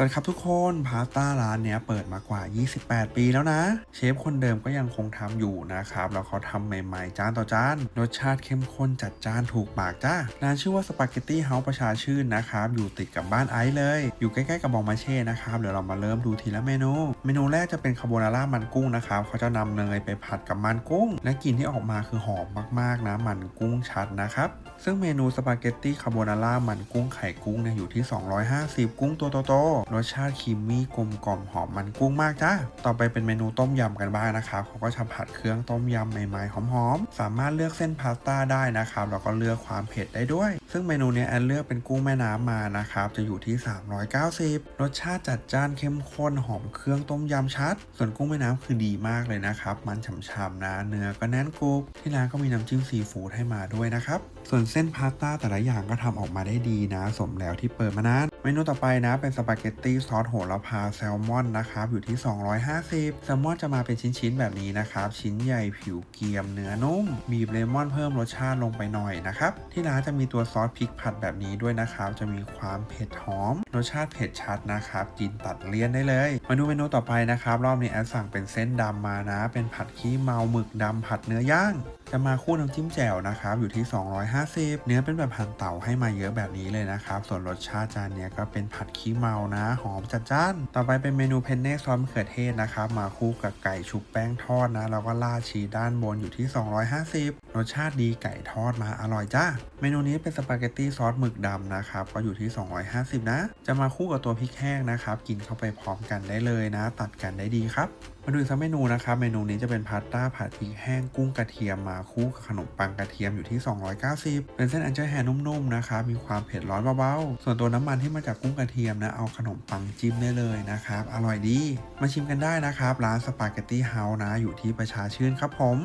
สวัสดีครับทุกคนพาสต้าร้านเนี้ยเปิดมากว่า 28 ปีแล้วนะ เชฟคนเดิมก็ยังคงทำอยู่นะครับ แล้วเขาทำใหม่ๆ จานต่อจานรสชาติเข้มข้นจัดจานถูกปากจ้าร้านชื่อว่าสปาเกตตี้เฮาส์ประชาชื่นนะครับ อยู่ติดกับบ้านไอซ์เลย อยู่ใกล้ๆกับบองมาเช่นะครับ เดี๋ยวเรามาเริ่มดูทีละเมนู เมนูแรกจะเป็นคาโบนาร่ามันกุ้งนะครับเขาจะนำเนยไปผัดกับมันกุ้ง และกลิ่นที่ออกมาคือหอมมากๆนะมันกุ้งชัดนะครับซึ่งเมนูสปาเกตตี้คาโบนาร่ามันกุ้งไข่กุ้งเนี่ยอยู่ที่ 250 กุ้งตัวโตรสชาติครีมมี่กลมกล่อมหอมมันกุ้งมากจ้าต่อไปเป็นเมนูต้มยำกันบ้างนะครับเขาก็จะผัดเครื่องต้มยำใหม่ๆหอมๆสามารถเลือกเส้นพาสต้าได้นะครับแล้วก็เลือกความเผ็ดได้ด้วย ซึ่งเมนูนี้แอนเลือกเป็นกุ้งแม่น้ำมานะครับจะอยู่ที่ 390 รสชาติจัดจ้านเข้มข้นหอมเครื่องต้มยำชัด ส่วนกุ้งแม่น้ำคือดีมากเลยนะครับ มันฉ่ำๆนะเนื้อก็แน่นกรุบที่ร้านก็มีน้ำจิ้มซีฟู้ดให้มาด้วยนะครับส่วนเส้นพาสต้าแต่ละอย่างก็ทำออกมาได้ดีนะ สมแล้วที่เปิดมานานเมนูต่อไปนะเป็นสปาเกตตี้ซอสโหระพาแซลมอนนะครับอยู่ที่ 250แซลมอนจะมาเป็นชิ้นๆแบบนี้นะครับชิ้นใหญ่ผิวเกรียมเนื้อนุ่มบีบเลมอนเพิ่มรสชาติลงไปหน่อยนะครับที่ร้านจะมีตัวซอสพริกผัดแบบนี้ด้วยนะครับจะมีความเผ็ดหอม รสชาติเผ็ดชัดนะครับกินตัดเลี่ยนได้เลย มาดูเมนูต่อไปนะครับรอบนี้แอดสั่งเป็นเส้นดำมานะ เป็นผัดขี้เมาหมึกดำผัดเนื้อย่าง จะมาคู่น้ำจิ้มแจ่วนะครับอยู่ที่ 250 เนื้อเป็นแบบหั่นเต่าให้มาเยอะแบบนี้เลยนะครับ ส่วนรสชาติจานนี้ก็เป็นผัดขี้เมานะ หอมจัดจ้าน ต่อไปเป็นเมนูเพนเน่ซอสมะเขือเทศนะครับมาคู่กับไก่ชุบแป้งทอดนะแล้วก็ราดชีด้านบนอยู่ที่ 250 รสชาติดีไก่ทอดมาอร่อยจ้าเมนูนี้เป็นสปาเกตตี้ซอสหมึกดำนะครับก็อยู่ที่ 250 นะ จะมาคู่กับตัวพริกแห้งนะครับกินเข้าไปพร้อมกันได้เลยนะ ตัดกันได้ดีครับ มาดูอีกสักเมนูนะครับ เมนูนี้จะเป็นพาสต้าผัดพริกแห้งกุ้งกระเทียมมาคู่กับขนมปังกระเทียมอยู่ที่ 290 เป็นเส้นอันเจอร์แฮนุ่มๆนะครับ มีความเผ็ดร้อนเบาๆ ส่วนตัวน้ำมันที่มาจากกุ้งกระเทียมนะ เอาขนมปังจิ้มได้เลยนะครับ อร่อยดี มาชิมกันได้นะครับ ร้านสปาเกตตี้เฮาส์นะ อยู่ที่ประชาชื่นครับผม